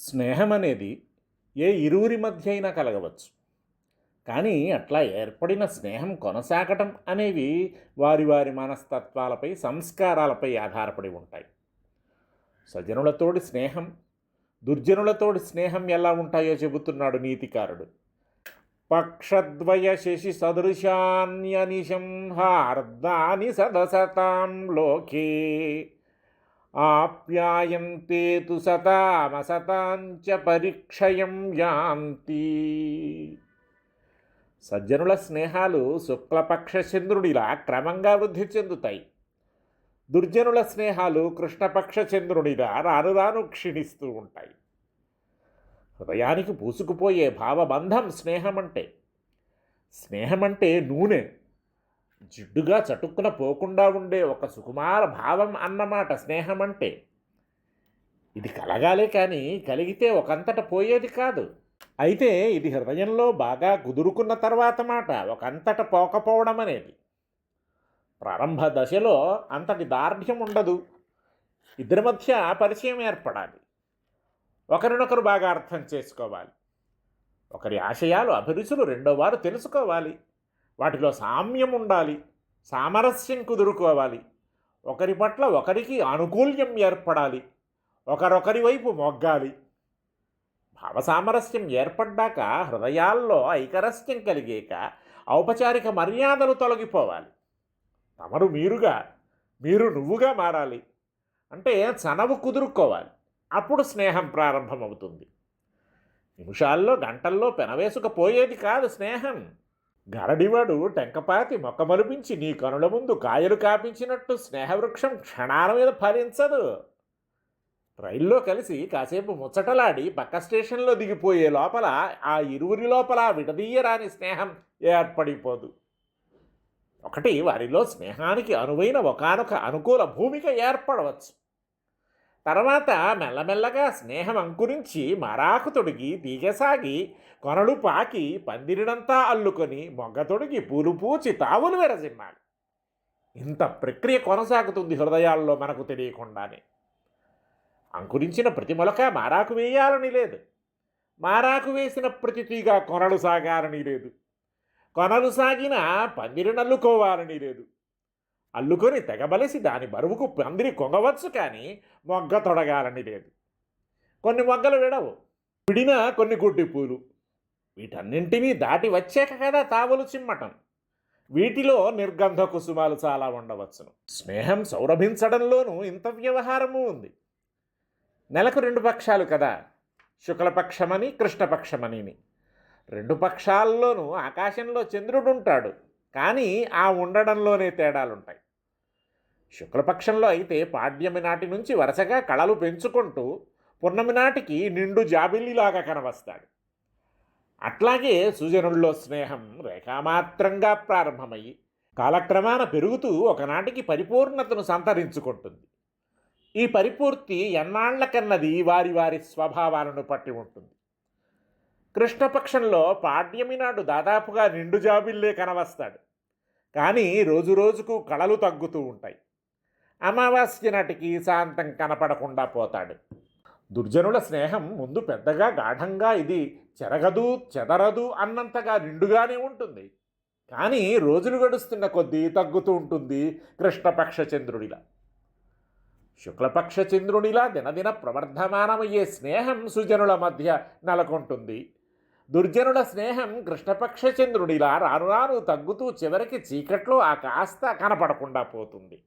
స్నేహం అనేది ఏ ఇరువురి మధ్య అయినా కలగవచ్చు. కానీ అట్లా ఏర్పడిన స్నేహం కొనసాగటం అనేవి వారి వారి మనస్తత్వాలపై సంస్కారాలపై ఆధారపడి ఉంటాయి. సజ్జనులతోటి స్నేహం దుర్జనులతోటి స్నేహం ఎలా ఉంటాయో చెబుతున్నాడు నీతికారుడు. పక్షద్వయ శశి సదృశాన్యనిశంహార్దాని సదసతాం లోకే ఆప్యాయంతే తు సతామసతాంచ పరీక్షయం యాంతి. సజ్జనుల స్నేహాలు శుక్లపక్ష చంద్రుడిలా క్రమంగా వృద్ధి చెందుతాయి. దుర్జనుల స్నేహాలు కృష్ణపక్ష చంద్రుడిలా రాను రాను క్షీణిస్తూ ఉంటాయి. హృదయానికి పూసుకుపోయే భావబంధం స్నేహమంటే. స్నేహమంటే నూనె. జిడ్డుగా చటుక్కున పోకుండా ఉండే ఒక సుకుమార భావం అన్నమాట స్నేహం అంటే ఇది కలగాలే కానీ కలిగితే ఒకంతట పోయేది కాదు. అయితే ఇది హృదయంలో బాగా కుదురుకున్న తర్వాత మాట ఒకంతట పోకపోవడం అనేది. ప్రారంభ దశలో అంతటి దార్ఢ్యం ఉండదు. ఇద్దరి మధ్య పరిచయం ఏర్పడాలి. ఒకరినొకరు బాగా అర్థం చేసుకోవాలి. ఒకరి ఆశయాలు అభిరుచులు రెండో వారు తెలుసుకోవాలి. వాటిలో సామ్యం ఉండాలి సామరస్యం కుదురుకోవాలి. ఒకరి పట్ల ఒకరికి ఆనుకూల్యం ఏర్పడాలి ఒకరొకరి వైపు మొగ్గాలి. భావసామరస్యం ఏర్పడ్డాక హృదయాల్లో ఐకరస్యం కలిగాక ఔపచారిక మర్యాదలు తొలగిపోవాలి. తమరు మీరుగా మీరు నువ్వుగా మారాలి. అంటే చనవు కుదురుకోవాలి అప్పుడు స్నేహం ప్రారంభమవుతుంది. నిమిషాల్లో గంటల్లో పెనవేసుకపోయేది కాదు స్నేహం. గరడివాడు టెంకపాతి మొక్కమలిపించి నీ కనుల ముందు కాయలు కాపించినట్టు స్నేహవృక్షం క్షణాల మీద ఫలించదు. రైల్లో కలిసి కాసేపు ముచ్చటలాడి పక్క స్టేషన్లో దిగిపోయే లోపల ఆ ఇరువురి లోపల విడదీయరాని స్నేహం ఏర్పడిపోదు. ఒకటి వారిలో స్నేహానికి అనువైన ఒకనొక అనుకూల భూమిక ఏర్పడవచ్చు. తర్వాత మెల్లమెల్లగా స్నేహం అంకురించి మరాకు తొడిగి తీగసాగి కొనలు పాకి పందిరినంతా అల్లుకొని మొగ్గ తొడిగి పూలు పూచి తావులు విరజిమ్మాలి. ఇంత ప్రక్రియ కొనసాగుతుంది హృదయాల్లో మనకు తెలియకుండానే. అంకురించిన ప్రతి మొలక మారాకు వేయాలని లేదు. మారాకు వేసిన ప్రతి తీగ కొనలు సాగాలని లేదు. కొనలు సాగిన పందిరినల్లుకోవాలని లేదు. అల్లుకొని తెగబలిసి దాని బరువుకు పందిరి కొంగవచ్చు కానీ మొగ్గ తొడగాలని లేదు. కొన్ని మొగ్గలు విడవు. విడిన కొన్ని గుడ్డి పూలు. వీటన్నింటినీ దాటి వచ్చాక కదా తావులు చిమ్మటం. వీటిలో నిర్గంధ కుసుమాలు చాలా ఉండవచ్చును. స్నేహం సౌరభించడంలోనూ ఇంత వ్యవహారము ఉంది. నెలకు రెండు పక్షాలు కదా. శుక్లపక్షమని కృష్ణపక్షమని రెండు పక్షాల్లోనూ ఆకాశంలో చంద్రుడు ఉంటాడు కానీ ఆ ఉండడంలోనే తేడాలుంటాయి. శుక్లపక్షంలో అయితే పాడ్యమి నాటి నుంచి వరుసగా కళలు పెంచుకుంటూ పున్నమి నాటికి నిండు జాబిల్లిలాగా కనవస్తాడు అట్లాగే సుజనుల్లో స్నేహం రేఖామాత్రంగా ప్రారంభమయ్యి కాలక్రమాన పెరుగుతూ ఒకనాటికి పరిపూర్ణతను సంతరించుకుంటుంది. ఈ పరిపూర్తి ఎన్నాళ్ళకన్నది వారి వారి స్వభావాలను పట్టి ఉంటుంది. కృష్ణపక్షంలో పాడ్యమి నాడు దాదాపుగా నిండు జాబిల్లే కనవస్తాడు కానీ రోజు రోజుకు కళలు తగ్గుతూ ఉంటాయి. అమావాస్య నాటికి శాంతం కనపడకుండా పోతాడు. దుర్జనుల స్నేహం ముందు పెద్దగా గాఢంగా ఇది చెరగదు చెదరదు అన్నంతగా నిండుగానే ఉంటుంది. కానీ రోజులు గడుస్తున్న కొద్దీ తగ్గుతూ ఉంటుంది కృష్ణపక్ష చంద్రుడిలా. శుక్లపక్ష చంద్రునిలా దినదిన ప్రవర్ధమానమయ్యే స్నేహం సుజనుల మధ్య నెలకొంటుంది. దుర్జనుల స్నేహం కృష్ణపక్ష చంద్రుడిలా రాను రాను తగ్గుతూ చివరికి చీకట్లో ఆ కాస్త కనపడకుండా పోతుంది.